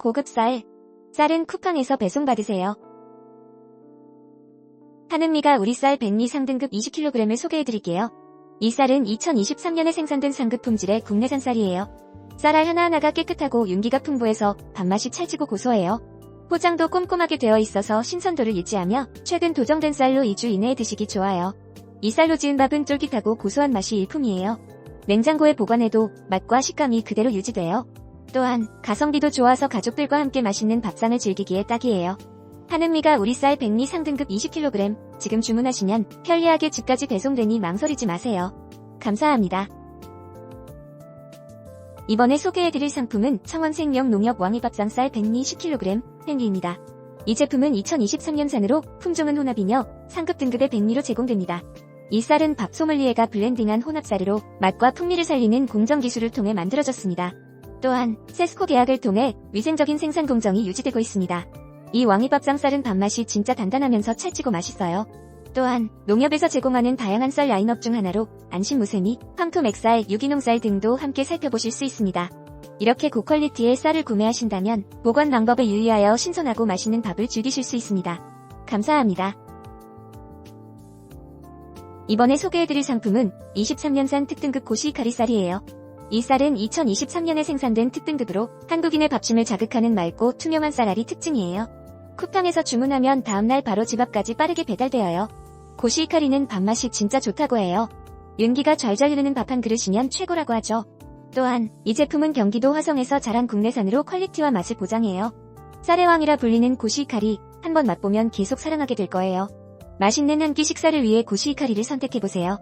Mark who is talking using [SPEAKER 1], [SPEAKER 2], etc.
[SPEAKER 1] 고급 쌀. 쌀은 쿠팡에서 배송받으세요. 하는미가 우리 쌀 백미 상등급 20kg을 소개해드릴게요. 이 쌀은 2023년에 생산된 상급 품질의 국내산 쌀이에요. 쌀알 하나하나가 깨끗하고 윤기가 풍부해서 밥맛이 찰지고 고소해요. 포장도 꼼꼼하게 되어 있어서 신선도를 유지하며 최근 도정된 쌀로 2주 이내에 드시기 좋아요. 이 쌀로 지은 밥은 쫄깃하고 고소한 맛이 일품이에요. 냉장고에 보관해도 맛과 식감이 그대로 유지돼요. 또한 가성비도 좋아서 가족들과 함께 맛있는 밥상을 즐기기에 딱이에요. 하는미가 우리 쌀 백미 상등급 20kg 지금 주문하시면 편리하게 집까지 배송되니 망설이지 마세요. 감사합니다. 이번에 소개해드릴 상품은 청원생명 농협 왕이밥상 쌀 백미 10kg 팽기입니다. 이 제품은 2023년산으로 품종은 혼합이며 상급 등급의 백미로 제공됩니다. 이 쌀은 밥 소믈리에가 블렌딩한 혼합쌀으로 맛과 풍미를 살리는 공정 기술을 통해 만들어졌습니다. 또한 세스코 계약을 통해 위생적인 생산 공정이 유지되고 있습니다. 이 왕이밥상 쌀은 밥맛이 진짜 단단하면서 찰지고 맛있어요. 또한 농협에서 제공하는 다양한 쌀 라인업 중 하나로 안심무세미, 황토 맥쌀, 유기농 쌀 등도 함께 살펴보실 수 있습니다. 이렇게 고퀄리티의 쌀을 구매하신다면 보관 방법에 유의하여 신선하고 맛있는 밥을 즐기실 수 있습니다. 감사합니다. 이번에 소개해드릴 상품은 23년산 특등급 고시카리 쌀이에요. 이 쌀은 2023년에 생산된 특등급으로 한국인의 밥심을 자극하는 맑고 투명한 쌀알이 특징이에요. 쿠팡에서 주문하면 다음날 바로 집 앞까지 빠르게 배달되어요. 고시카리는 밥맛이 진짜 좋다고 해요. 윤기가 잘잘 흐르는 밥 한 그릇이면 최고라고 하죠. 또한 이 제품은 경기도 화성에서 자란 국내산으로 퀄리티와 맛을 보장해요. 쌀의 왕이라 불리는 고시카리 한번 맛보면 계속 사랑하게 될 거예요. 맛있는 한 끼 식사를 위해 고시카리를 선택해보세요.